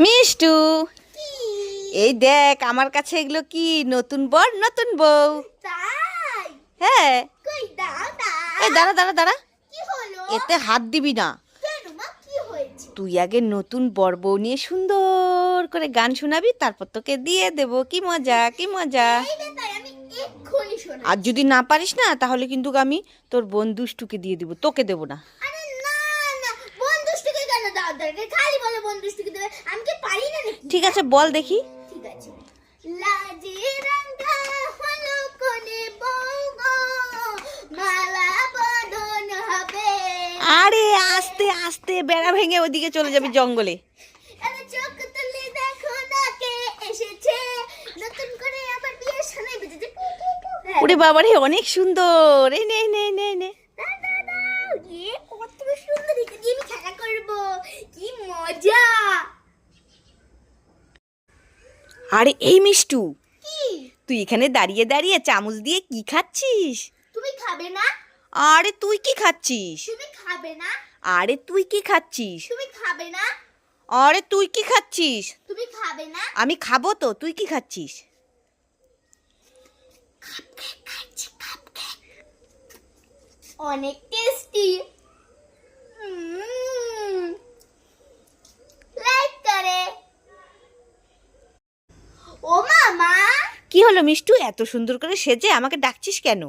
মিষ্টু এই দেখ আমার কাছে এগুলো কি? নতুন বর নতুন বউ। হ্যাঁ। এই দাঁড়া দাঁড়া দাঁড়া। এতে হাত দিবি না। তুই আগে নতুন বর বউ নিয়ে সুন্দর করে গান শোনাবি তারপর তোকে দিয়ে দেব। কি মজা কি মজা। আর যদি না পারিস না তাহলে কিন্তু আমি তোর বোন দুষ্টুকে দিয়ে দিব তোকে দেব না। বন্ধুষ্টুকে খালি বলে বন্ধুষ্টুকে দেবে। আমি কি পারি না ঠিক আছে বল দেখি। ঠিক আছে। লাজে রাঙ্গা হলো কোনে বউ গো মালা বদন হবে। আরে আস্তে আস্তে বেড়া ভেঙে ওদিকে চলে যাবে জঙ্গলে। পু হ্যাঁ। ওরে বাবারে অনেক সুন্দর। এই নে নে নে নে দাও, দাও, দাও। এ কত সুন্দর এটা দিয়ে আমি খেলা করব কি মজা! আরে এই মিষ্টু কি? তুই এখানে দাঁড়িয়ে দাঁড়িয়ে চামচ দিয়ে কি খাচ্ছিস? তুমি খাবে না? আরে তুই কি খাচ্ছিস? তুমি খাবে না? আরে তুই কি খাচ্ছিস? তুমি খাবে না? আরে তুই কি খাচ্ছিস? তুমি খাবে না? আমি খাব তো তুই কি খাচ্ছিস? অনেক টেস্টি লাইক করে ও মামা কি হলো মিষ্টু? এত সুন্দর করে সেজে আমাকে ডাকছিস কেন?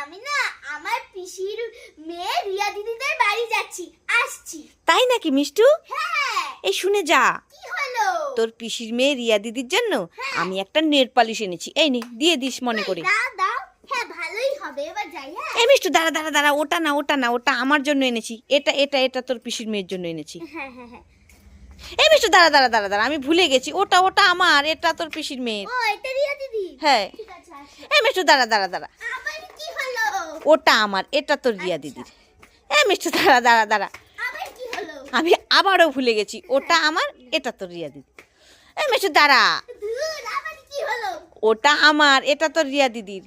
আমি না আমার পিসির মেয়ে রিয়া দিদিদের বাড়ি যাচ্ছি আসছি। তাই নাকি মিষ্টু? হ্যাঁ। এই শুনে যা। কি হলো? তোর পিসির মেয়ে রিয়া দিদির জন্য আমি একটা নেল পালিশ এনেছি। এই নে দিয়ে দিস মনে করে। দাও দাও। হ্যাঁ ভালোই হবে এবার যাই হ্যাঁ। এই মিষ্টু দাঁড়া দাঁড়া দাঁড়া ওটা না ওটা না ওটা আমার জন্য এনেছি। এটা এটা এটা তোর পিসির মেয়ের জন্য এনেছি। হ্যাঁ হ্যাঁ হ্যাঁ। এই মিষ্টু দাঁড়া দাঁড়া দাঁড়া দাঁড়া আমি ভুলে গেছি। ওটা ওটা আমার এটা তোর পিসির মেয়ের। হ্যাঁ। এই মিষ্টু দাঁড়া দাঁড়া দাঁড়া। ওটা আমার এটা তোর রিয়া দিদির। এই মিষ্টু দাঁড়া দাঁড়া দাঁড়া। আমি আবারও ভুলে গেছি ওটা আমার এটা তোর রিয়া দিদি। এই মিষ্টু দাঁড়া। ওটা আমার এটা তোর রিয়া দিদির।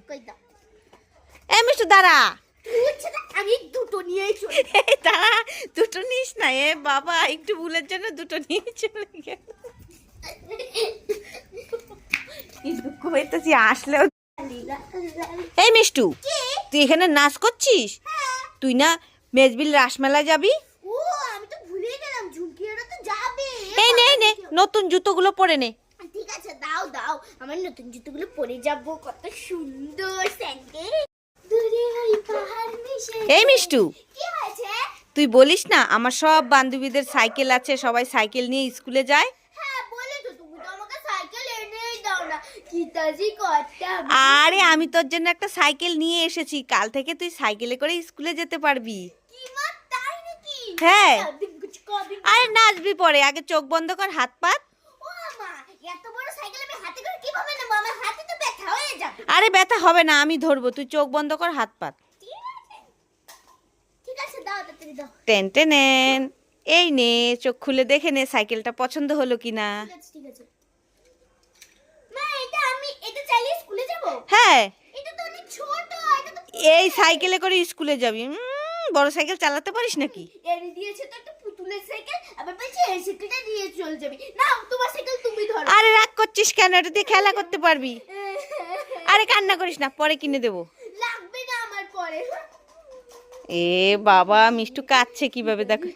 এই মিষ্টু দাঁড়া। আমি দুটো নিয়েই চলে দাঁড়া দুটো নিস না এ বাবা একটু ভুলের জন্য দুটো নিয়ে চলে গেল দুঃখ হইতেছি আসলেও এই মিষ্টু তুই এখানে নাচ করছিস? তুই না মেজবিল রাসমেলা যাবে? এই নে নে নতুন জুতোগুলো পরে নে। ঠিক আছে দাও দাও আমার নতুন জুতোগুলো পরে যাব কত সুন্দর স্যান্ডেল। এই মিষ্টু তুই বলিস না আমার সব বান্ধবীদের সাইকেল আছে সবাই সাইকেল নিয়ে স্কুলে যায়। হ্যাঁ আরে আমি তোর জন্য একটা সাইকেল নিয়ে এসেছি কাল থেকে তুই সাইকেলে করে স্কুলে যেতে পারবি। হ্যাঁ। আরে নাচবি পরে আগে চোখ বন্ধ কর হাত পাত। আরে ব্যথা হবে না আমি ধরবো তুই চোখ বন্ধ কর হাত পাত ঠিক আছে ঠিক আছে দাও তাড়াতাড়ি দাও টেন টেনেন। এই নে চোখ খুলে দেখে নে সাইকেলটা পছন্দ হলো কিনা। হ্যাঁ। এই সাইকেলে করে স্কুলে যাবি। বড় সাইকেল চালাতে পারিস নাকি? আরে রাগ করছিস কেন? এটা দিয়ে খেলা করতে পারবি। আরে কান্না করিস না পরে কিনে দেবো। লাগবে না আমার পরে। এ বাবা মিষ্টু কাচ্ছে কীভাবে দেখো।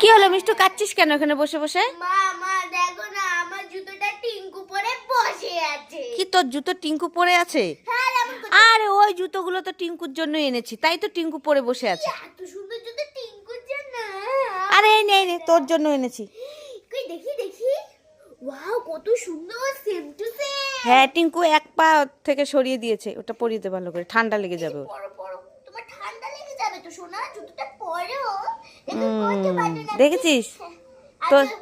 কি হলো মিষ্টু কাচ্ছিস কেন এখানে বসে বসে? মা মা দেখো না আমার জুতোটা টিঙ্কু পরে বসে আছে। কি তোর জুতো টিঙ্কু পরে আছে? হ্যাঁ আরে ওই জুতোগুলো তো টিঙ্কুর জন্য এনেছি তাই তো টিঙ্কু পরে বসে আছে। এত সুন্দর জুতো টিঙ্কুর জন্য। আরে এই নে এই নে তোর জন্য এনেছি। কই দেখি দেখি। ওয়াও কত সুন্দর সেম টু সেম হ্যাঁ টিঙ্কু এক পা থেকে সরিয়ে দিয়েছে ওটা পরিয়ে দে ভালো করে ঠান্ডা লেগে যাবে তোমার ঠান্ডা লেগে যাবে তো সোনা জুতোটা পরো দেখেছিস? তোর- তো-